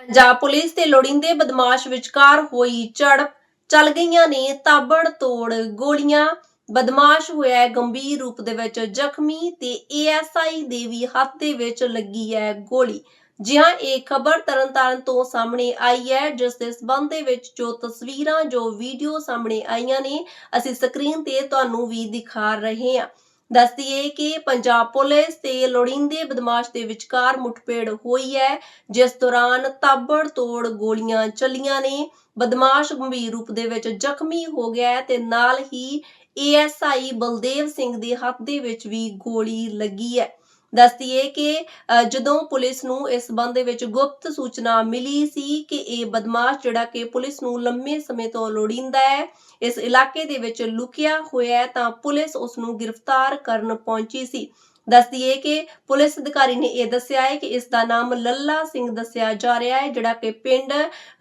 Punjab police ਤੇ ਲੋੜੀਂਦੇ ਬਦਮਾਸ਼ ਵਿਚਕਾਰ ਹੋਈ ਝੜਪ, ਚੱਲ ਗਈਆਂ ਨੇ ਤਾਬੜ ਤੋੜ ਗੋਲੀਆਂ। ਬਦਮਾਸ਼ ਹੋਇਆ ਗੰਭੀਰ ਰੂਪ ਦੇ ਵਿੱਚ ਜ਼ਖਮੀ ਤੇ ਏਐਸਆਈ ਦੇ ਵੀ ਹੱਥ ਦੇ ਵਿੱਚ ਲੱਗੀ ਹੈ ਗੋਲੀ। ਜੀ ਹਾਂ ਇਹ ਖਬਰ ਤਰਨਤਾਰਨ ਤੋਂ ਸਾਹਮਣੇ ਆਈ ਹੈ, ਜਿਸ ਦੇ ਸਬੰਧ ਦੇ ਵਿੱਚ ਜੋ ਤਸਵੀਰਾਂ, ਜੋ ਵੀਡੀਓ ਸਾਹਮਣੇ ਆਈਆਂ ਨੇ, ਅਸੀਂ ਸਕਰੀਨ ਤੇ ਤੁਹਾਨੂੰ ਵੀ ਦਿਖਾ ਰਹੇ ਹਾਂ। ਦੱਸ ਦਈਏ ਕਿ ਪੰਜਾਬ ਪੁਲਿਸ ਤੇ ਲੋੜੀਂਦੇ ਬਦਮਾਸ਼ ਦੇ ਵਿਚਕਾਰ ਮੁੱਠਭੇੜ ਹੋਈ ਹੈ, ਜਿਸ ਦੌਰਾਨ ਤਾਬੜ ਤੋੜ ਗੋਲੀਆਂ ਚੱਲੀਆਂ ਨੇ। ਬਦਮਾਸ਼ ਗੰਭੀਰ ਰੂਪ ਦੇ ਵਿੱਚ ਜ਼ਖਮੀ ਹੋ ਗਿਆ ਤੇ ਨਾਲ ਹੀ ਏਐਸਆਈ ਬਲਦੇਵ ਸਿੰਘ ਦੇ ਹੱਥ ਦੇ ਵਿੱਚ ਵੀ ਗੋਲੀ ਲੱਗੀ ਹੈ। ਦੱਸ ਦਈਏ ਕਿ ਜਦੋਂ ਪੁਲਿਸ ਨੂੰ ਇਸ ਸੰਬੰਧ ਦੇ ਵਿੱਚ ਗੁਪਤ ਸੂਚਨਾ ਮਿਲੀ ਸੀ ਕਿ ਇਹ ਬਦਮਾਸ਼ ਜਿਹੜਾ ਕਿ ਪੁਲਿਸ ਨੂੰ ਲੰਮੇ ਸਮੇਂ ਤੋਂ ਲੋੜੀਂਦਾ ਹੈ, ਇਸ ਇਲਾਕੇ ਦੇ ਵਿੱਚ ਲੁਕਿਆ ਹੋਇਆ ਤਾਂ ਪੁਲਿਸ ਉਸ ਨੂੰ ਗ੍ਰਿਫਤਾਰ ਕਰਨ ਪਹੁੰਚੀ ਸੀ। ਦੱਸ ਦਈਏ ਕਿ ਪੁਲਿਸ ਅਧਿਕਾਰੀ ਨੇ ਇਹ ਦੱਸਿਆ ਹੈ ਕਿ ਇਸ ਦਾ ਨਾਮ ਲੱਲਾ ਸਿੰਘ ਦੱਸਿਆ ਜਾ ਰਿਹਾ ਹੈ ਜਿਹੜਾ ਕਿ ਪਿੰਡ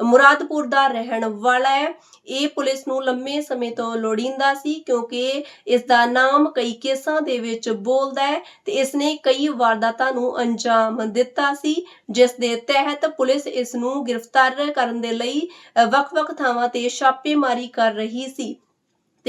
ਮੁਰਾਦਪੁਰ ਦਾ ਰਹਿਣ ਵਾਲਾ ਹੈ ਇਹ ਪੁਲਿਸ ਨੂੰ ਲੰਮੇ ਸਮੇਂ ਤੋਂ ਲੋੜੀਂਦਾ ਸੀ ਕਿਉਂਕਿ ਇਸ ਦਾ ਨਾਮ ਕਈ ਕੇਸਾਂ ਦੇ ਵਿੱਚ ਬੋਲਦਾ ਹੈ ਤੇ ਇਸ ਨੇ ਕਈ ਵਾਰਦਾਤਾਂ ਨੂੰ ਅੰਜਾਮ ਦਿੱਤਾ ਸੀ, ਜਿਸ ਦੇ ਤਹਿਤ ਪੁਲਿਸ ਇਸ ਨੂੰ ਗ੍ਰਿਫਤਾਰ ਕਰਨ ਦੇ ਲਈ ਵੱਖ-ਵੱਖ ਥਾਵਾਂ ਤੇ ਛਾਪੇਮਾਰੀ ਕਰ ਰਹੀ ਸੀ।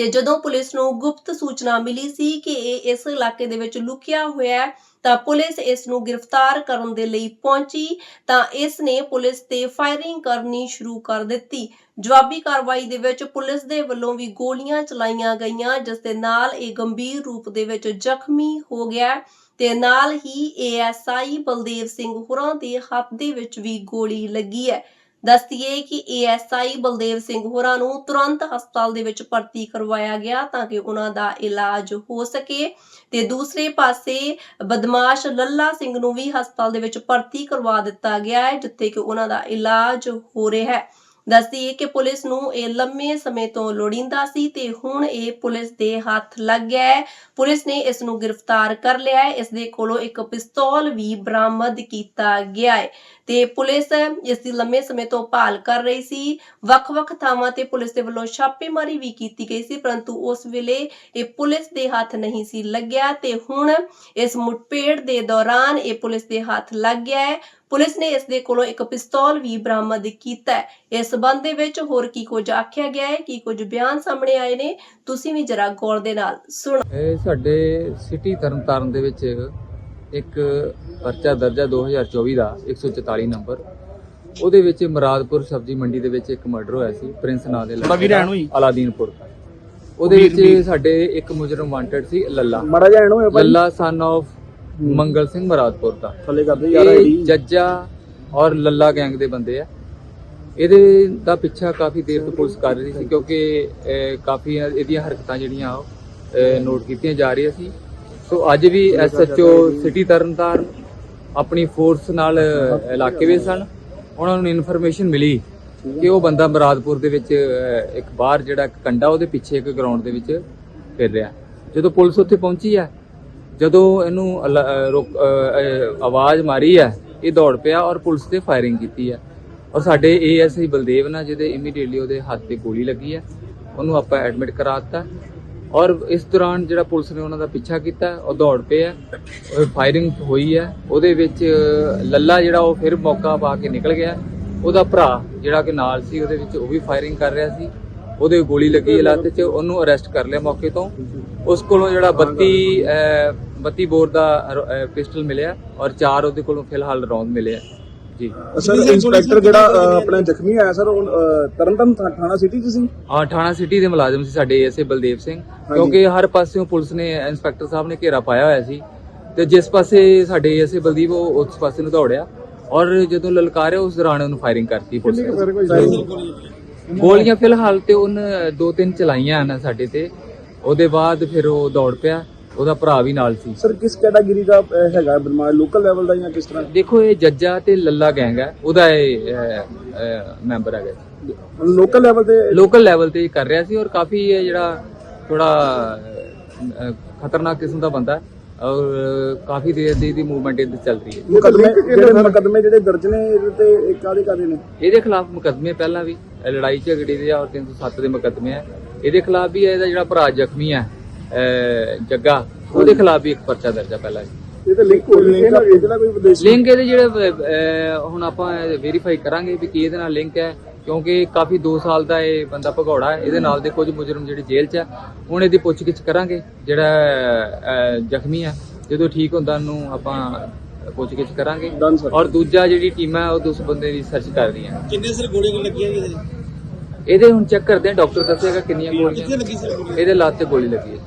ਤੇ ਜਦੋਂ ਪੁਲਿਸ ਨੂੰ ਗੁਪਤ ਸੂਚਨਾ ਮਿਲੀ ਸੀ ਕਿ ਇਹ ਇਸ ਇਲਾਕੇ ਦੇ ਵਿੱਚ ਲੁਕਿਆ ਹੋਇਆ ਹੈ, ਤਾਂ ਪੁਲਿਸ ਇਸ ਨੂੰ ਗ੍ਰਿਫਤਾਰ ਕਰਨ ਦੇ ਲਈ ਪਹੁੰਚੀ, ਤਾਂ ਇਸ ਨੇ ਪੁਲਿਸ ਤੇ ਫਾਇਰਿੰਗ ਕਰਨੀ ਸ਼ੁਰੂ ਕਰ ਦਿੱਤੀ। ਜਵਾਬੀ ਕਾਰਵਾਈ ਦੇ ਵਿੱਚ ਪੁਲਿਸ ਦੇ ਵੱਲੋਂ ਵੀ ਗੋਲੀਆਂ ਚਲਾਈਆਂ ਗਈਆਂ, ਜਿਸ ਦੇ ਨਾਲ ਇਹ ਗੰਭੀਰ ਰੂਪ ਦੇ ਵਿੱਚ ਜ਼ਖਮੀ ਹੋ ਗਿਆ ਤੇ ਨਾਲ ਹੀ ਏਐਸਆਈ ਬਲਦੇਵ ਸਿੰਘ ਹੁਰਾਂ ਦੇ ਹੱਥ ਦੇ ਵਿੱਚ ਵੀ ਗੋਲੀ ਲੱਗੀ ਹੈ। ਦੱਸਦੀਏ ਕਿ ਏਐਸਆਈ ਬਲਦੇਵ ਸਿੰਘ ਹੋਰਾਂ ਨੂੰ ਤੁਰੰਤ ਹਸਪਤਾਲ ਦੇ ਵਿੱਚ ਭਰਤੀ ਕਰਵਾਇਆ ਗਿਆ ਤਾਂ ਕਿ ਉਹਨਾਂ ਦਾ ਇਲਾਜ ਹੋ ਸਕੇ। ਤੇ ਦੂਸਰੇ ਪਾਸੇ ਬਦਮਾਸ਼ ਲੱਲਾ ਸਿੰਘ ਨੂੰ ਵੀ ਹਸਪਤਾਲ ਦੇ ਵਿੱਚ ਭਰਤੀ ਕਰਵਾ ਦਿੱਤਾ ਗਿਆ ਹੈ, ਜਿੱਥੇ ਕਿ ਉਹਨਾਂ ਦਾ ਇਲਾਜ ਹੋ ਰਿਹਾ ਹੈ। ਦੱਸਦੀਏ ਕਿ ਪੁਲਿਸ ਨੂੰ ਇਹ ਲੰਮੇ ਸਮੇਂ ਤੋਂ ਲੋੜੀਂਦਾ ਸੀ ਤੇ ਹੁਣ ਇਹ ਪੁਲਿਸ ਦੇ ਹੱਥ ਲੱਗ ਗਿਆ ਹੈ। ਪੁਲਿਸ ਨੇ ਇਸ ਨੂੰ ਗ੍ਰਿਫਤਾਰ ਕਰ ਲਿਆ ਹੈ। ਇਸ ਦੇ ਕੋਲੋਂ ਇੱਕ ਪਿਸਤੌਲ ਵੀ ਬਰਾਮਦ ਕੀਤਾ ਗਿਆ ਹੈ। ਤੇ ਪੁਲਿਸ ਇਸ ਦੀ ਲੰਮੇ ਸਮੇਂ ਤੋਂ ਭਾਲ ਕਰ ਰਹੀ ਸੀ। ਵੱਖ-ਵੱਖ ਥਾਵਾਂ ਤੇ ਪੁਲਿਸ ਦੇ ਵੱਲੋਂ ਛਾਪੇਮਾਰੀ ਵੀ ਕੀਤੀ ਗਈ ਸੀ, ਪਰੰਤੂ ਉਸ ਵੇਲੇ ਇਹ ਪੁਲਿਸ ਦੇ ਹੱਥ ਨਹੀਂ ਸੀ ਲੱਗਿਆ ਤੇ ਹੁਣ ਇਸ ਮੁੱਠਭੇੜ ਦੇ ਦੌਰਾਨ ਇਹ ਪੁਲਿਸ ਦੇ ਹੱਥ ਲੱਗ ਗਿਆ ਹੈ। ਪੁਲਿਸ ਨੇ ਇਸ ਦੇ ਕੋਲੋਂ ਇੱਕ ਪਿਸਤੌਲ ਵੀ ਬਰਾਮਦ ਕੀਤਾ ਹੈ। ਇਸ ਸਬੰਧ ਦੇ ਵਿੱਚ ਹੋਰ ਕੀ ਕੁਝ ਆਖਿਆ ਗਿਆ ਹੈ, ਕੀ ਕੁਝ ਬਿਆਨ ਸਾਹਮਣੇ ਆਏ ਨੇ, ਤੁਸੀਂ ਵੀ ਜਰਾ ਗੌਰ ਦੇ ਨਾਲ ਸੁਣੋ। ਇਹ ਸਾਡੇ ਸਿਟੀ ਤਰਨਤਾਰਨ ਦੇ ਵਿੱਚ ਇੱਕ ਪਰਚਾ ਦਰਜਾ 2024 ਦਾ 144 ਨੰਬਰ। ਉਹਦੇ ਵਿੱਚ ਮੁਰਾਦਪੁਰ ਸਬਜ਼ੀ ਮੰਡੀ ਦੇ ਵਿੱਚ ਇੱਕ ਮਰਡਰ ਹੋਇਆ ਸੀ ਪ੍ਰਿੰਸ ਨਾਂ ਦੇ। ਅਲਾਦੀਨਪੁਰ ਉਹਦੇ ਵੀਰ ਵੀ। ਵਿੱਚ ਸਾਡੇ ਇੱਕ ਮੁਜਰਮ ਵਾਂਟਡ ਸੀ ਲੱਲਾ। ਮੜਾ ਜਾਣ ਹੋਏ ਭਾਈ। ਲੱਲਾ ਸਨ of ਮੰਗਲ ਸਿੰਘ ਮੁਰਾਦਪੁਰ ਦਾ। ਥੱਲੇ ਕਰਦੇ ਯਾਰ ਇਹ ਆਈਡੀ। ਜੱਜਾ ਔਰ ਲੱਲਾ ਗੈਂਗ ਦੇ ਬੰਦੇ ਆ। ਇਹਦੇ ਦਾ ਪਿੱਛਾ ਕਾਫੀ ਦੇਰ ਤੋਂ ਪੁਲਿਸ ਕਰ ਰਹੀ ਸੀ ਕਿਉਂਕਿ ਅਹ, ਕਾਫੀ ਇਹਦੀਆਂ ਹਰਕਤਾਂ ਜਿਹੜੀਆਂ ਉਹ, ਨੋਟ ਕੀਤੀਆਂ ਜਾ ਰਹੀਆਂ ਸੀ। ਸੋ ਅੱਜ ਵੀ ਐਸਐਚਓ ਸਿਟੀ ਤਰਨਤਾਰਨ ਆਪਣੀ ਫੋਰਸ ਨਾਲ ਇਲਾਕੇ ਵਿੱਚ ਸਨ। ਉਹਨਾਂ ਨੂੰ ਇਨਫੋਰਮੇਸ਼ਨ ਮਿਲੀ ਕਿ ਉਹ ਬੰਦਾ ਮੁਰਾਦਪੁਰ ਦੇ ਵਿੱਚ ਇੱਕ ਬਾਹਰ ਜਿਹੜਾ ਇੱਕ ਕੰਡਾ ਉਹਦੇ ਪਿੱਛੇ ਇੱਕ ਗਰਾਊਂਡ ਦੇ ਵਿੱਚ ਫਿਰ ਰਿਹਾ। ਜਦੋਂ ਪੁਲਿਸ ਉੱਥੇ ਪਹੁੰਚੀ ਹੈ, ਜਦੋਂ ਇਹਨੂੰ ਅਲ- ਅਹ ਆਵਾਜ਼ ਮਾਰੀ ਹੈ, ਇਹ ਦੌੜ ਪਿਆ ਔਰ ਪੁਲਿਸ ਤੇ ਫਾਇਰਿੰਗ ਕੀਤੀ ਹੈ। ਔਰ ਸਾਡੇ ਏਐਸਆਈ ਬਲਦੇਵ ਨਾਲ ਜਿਹਦੇ ਇਮੀਡੀਏਟਲੀ ਉਹਦੇ ਹੱਥ ਤੇ ਗੋਲੀ ਲੱਗੀ ਹੈ, ਉਹਨੂੰ ਆਪਾਂ ਐਡਮਿਟ ਕਰਾ ਦਿੱਤਾ। ਔਰ ਇਸ ਦੌਰਾਨ ਜਿਹੜਾ ਪੁਲਿਸ ਨੇ ਉਹਨਾਂ ਦਾ ਪਿੱਛਾ ਕੀਤਾ ਉਹ ਦੌੜ ਪਏ ਹੈ ਫਾਇਰਿੰਗ ਹੋਈ ਹੈ ਉਹਦੇ ਵਿੱਚ ਲੱਲਾ ਜਿਹੜਾ ਉਹ ਫਿਰ ਮੌਕਾ ਪਾ ਕੇ ਨਿਕਲ ਗਿਆ। ਉਹਦਾ ਭਰਾ ਜਿਹੜਾ ਕਿ ਨਾਲ ਸੀ ਉਹਦੇ ਵਿੱਚ ਉਹ ਵੀ ਫਾਇਰਿੰਗ ਕਰ ਰਿਹਾ ਸੀ। ਉਹਦੇ ਗੋਲੀ ਲੱਗੀ ਹੈ ਲੱਤ 'ਚ ਉਹਨੂੰ ਅਰੈਸਟ ਕਰ ਲਿਆ ਮੌਕੇ ਤੋਂ। ਉਸ ਕੋਲੋਂ ਜਿਹੜਾ 32 ਅਹ, 32 ਬੋਰ ਦਾ ਪਿਸਟਲ ਮਿਲਿਆ ਔਰ ਚਾਰ ਉਹਦੇ ਕੋਲੋਂ ਫਿਲਹਾਲ ਰੌਂਦ ਮਿਲਿਆ ਜੀ। ਸਰ ਇੰਸਪੈਕਟਰ ਜਿਹੜਾ ਅਹ, ਆਪਣਾ ਜ਼ਖਮੀ ਆਇਆ ਸਰ ਉਹ ਅਹ, ਤਰਨਤਾਰਨ ਥਾ- ਥਾਣਾ ਸਿਟੀ ਚ ਸੀ? ਹਾਂ ਥਾਣਾ ਸਿਟੀ ਦੇ ਮੁਲਾਜ਼ਮ ਸੀ ਸਾਡੇ ਐਸਏ ਬਲਦੇਵ ਸਿੰਘ। ਕਿਉਂਕਿ ਹਰ ਪਾਸਿਓਂ ਪੁਲਿਸ ਨੇ ਇੰਸਪੈਕਟਰ ਸਾਹਿਬ ਨੇ ਘੇਰਾ ਪਾਇਆ ਹੋਇਆ ਸੀ। ਤੇ ਜਿਸ ਪਾਸੇ ਸਾਡੇ ਐਸਏ ਬਲਦੀਪ ਉਹ ਉਸ ਪਾਸੇ ਨੂੰ ਦੌੜਿਆ। ਔਰ ਜਦੋਂ ਲਲਕਾਰਿਆ ਉਸ ਦੌਰਾਨ ਉਹਨੂੰ ਫਾਇਰਿੰਗ ਕਰਤੀ ਪੁਲਿਸ ਨੇ ਗੋਲੀਆਂ ਫਿਲਹਾਲ ਤੇ ਉਹਨੇ ਦੋ ਤਿੰਨ ਚਲਾਈਆਂ ਹਨ ਸਾਡੇ ਤੇ। ਉਹਦੇ ਬਾਅਦ ਫਿਰ ਉਹ ਦੌੜ ਪਿਆ। ਉਹਦਾ ਭਰਾ ਵੀ ਨਾਲ ਸੀ। ਸਰ ਕਿਸ ਕੈਟਾਗਰੀ ਦਾ ਅਹ, ਹੈਗਾ? ਬਦਮਾਸ਼ ਲੋਕਲ ਲੈਵਲ ਦਾ ਜਾਂ ਕਿਸ ਤਰ੍ਹਾਂ? ਦੇਖੋ ਇਹ ਜੱਜਾ ਤੇ ਲੱਲਾ ਗੈਂਗ ਹੈ। ਉਹਦਾ ਇਹ ਮੈਂਬਰ ਹੈਗਾ। ਲੋਕਲ ਲੈਵਲ ਤੇ ਲੋਕਲ ਲੈਵਲ ਤੇ ਕਰ ਰਿਹਾ ਸੀ ਔਰ ਕਾਫੀ ਇਹ ਜਿਹੜਾ ਥੋੜਾ ਖਤਰਨਾਕ ਕਿਸਮ ਦਾ ਬੰਦਾ ਹੈ। ਔਰ ਕਾਫੀ ਦੇਰ ਦੀ ਦੀ ਮੂਵਮੈਂਟ ਇਹਦੇ ਚੱਲ ਰਹੀ ਹੈ। ਮੁਕਦਮੇ ਜਿਹੜੇ ਮੁਕਦਮੇ ਜਿਹੜੇ ਦਰਜ ਨੇ ਇਹਦੇ ਤੇ ਇਹ ਕਾਹਦੇ ਕਾਹਦੇ ਨੇ? ਇਹਦੇ ਖਿਲਾਫ ਮੁਕੱਦਮੇ ਪਹਿਲਾਂ ਵੀ ਇਹ ਲੜਾਈ ਝਗੜੇ ਦੇ ਔਰ 307 ਦੇ ਮੁਕੱਦਮੇ ਆ। ਇਹਦੇ ਖਿਲਾਫ ਵੀ ਇਹਦਾ ਜਿਹੜਾ ਭਰਾ ਜ਼ਖਮੀ ਹੈ ਜੱਗਾ ਉਹਦੇ ਖਿਲਾਫ ਵੀ ਇੱਕ ਪਰਚਾ ਦਰਜ ਹੈ ਪਹਿਲਾਂ ਇਹ ਤਾਂ ਲਿੰਕ ਹੋ ਲਿੰਕ ਆ ਇਹਦਾ ਕੋਈ ਵਿਦੇਸ਼ੀ ਲਿੰਕ ਇਹਦੇ ਜਿਹੜੇ ਹੁਣ ਆਪਾਂ ਵੈਰੀਫਾਈ ਕਰਾਂਗੇ ਵੀ ਕੀ ਇਹਦੇ ਨਾਲ ਲਿੰਕ ਹੈ ਕਿਉਂਕਿ ਕਾਫੀ 2 ਸਾਲ ਦਾ ਇਹ ਬੰਦਾ ਭਗੌੜਾ ਹੈ। ਇਹਦੇ ਨਾਲ ਦੇ ਕੁਝ ਮੁਜਰਮ ਜਿਹੜੇ ਜੇਲ੍ਹ 'ਚ ਆ ਹੁਣ ਇਹਦੀ ਪੁੱਛਗਿੱਛ ਕਰਾਂਗੇ ਜਿਹੜਾ ਜ਼ਖਮੀ ਆ। ਜਦੋਂ ਠੀਕ ਹੁੰਦਾ ਉਹਨੂੰ ਆਪਾਂ ਪੁੱਛਗਿੱਛ ਕਰਾਂਗੇ. ਔਰ ਦੂਜਾ ਜਿਹੜੀ ਟੀਮ ਹੈ ਉਹ ਉਸ ਬੰਦੇ ਦੀ ਸਰਚ ਕਰ ਰਹੀ ਹੈ ਕਿੰਨੇ ਸਿਰ ਗੋਲੀਆਂ ਲੱਗੀਆਂ ਜੀ ਇਹਦੇ? ਇਹਦੇ ਹੁਣ ਚੈੱਕ ਕਰਦੇ ਆ ਡਾਕਟਰ ਦੱਸੇਗਾ ਕਿੰਨੀਆਂ ਗੋਲੀਆਂ। ਇਹਦੇ ਲੱਤ ਤੇ ਗੋਲੀ ਲੱਗੀ ਹੈ